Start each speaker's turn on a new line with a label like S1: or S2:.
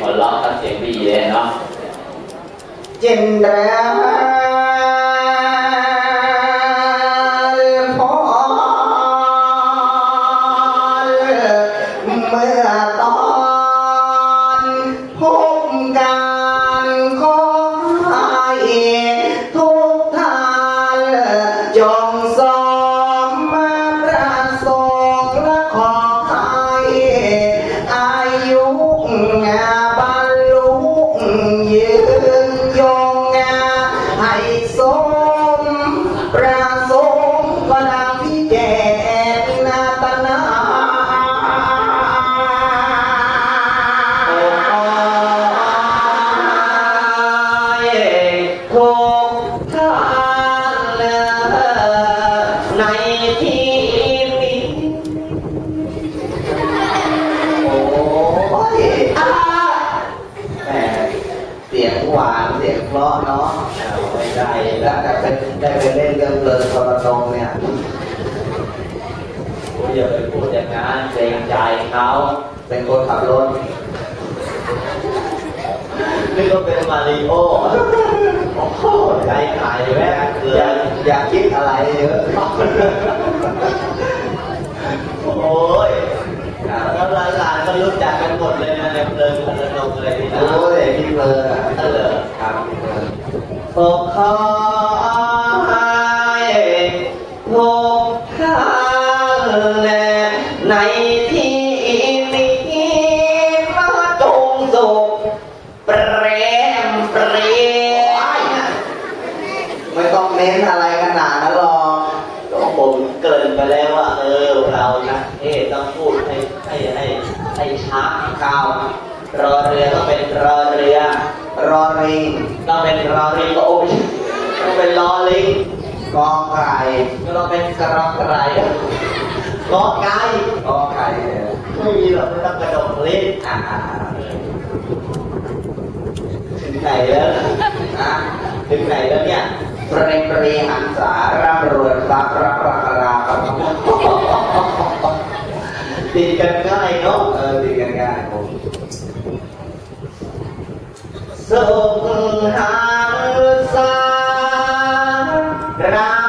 S1: หัวเราะกันเสียงดีเลยเนาะ
S2: จินดาพรเมื่อ ในที่นี้โอ้ยอ่าแหมเสียงหวานเสียงเพราะเนาะ
S1: ไม่ได้
S2: แล้วได้ไปได้ไปเล่นเรื่องเพลินทรนงเนี่ย
S1: อย่าไปพูดอย่างนั้นเกรงใจเขา
S2: เป็นคนขับรถ
S1: นึกว่าเป็นมาริโอโอ้โหใจหายแม่เกิ
S2: อยานอย่าคิดอะไรเยอะ
S1: โอ้ยแล้วหลานๆก็รู้จักกันหมดเลยนะในเพลิงพลนงเลยนี่นะ
S2: โอ้ยพี่เพลินอะ
S1: เออ
S2: ครับพี่เพลิน
S3: ขอขอให้ทุกท่านในที่นี้มาจงสุขเปรมเปรีย
S2: ไม่ต้องเน้นอะไรขนาดนั้นหรอก
S1: ก็ผม เกินไปแล้วว่า เออเรานักเทศต้องพูดให้ให้ให้ให้ช้าข้าวรอเรือต้องเป็นรอเรือ
S2: รอริง
S1: ต้องเป็นรอลิงก็โอ้ยต้องเป็นรอลิง
S2: กอไก่
S1: ก็ต้องเป็นกระไรกอไก่
S2: กอไก่
S1: ไม่มีหรอกไม่ต้องกระดกลิ้น
S2: อ่า
S1: ถึงไหนแล้ว
S2: อ่า
S1: ถึงไหนแล้วเนี่ย
S2: เปรมปรีหันสาร่ำรวยทรัพย์รักรักราครับ
S1: ติดกันง่ายเนาะ
S2: gaga tiền cần nó hay nốt ờ tiền gaga này cũng
S3: sông hàng xa, ra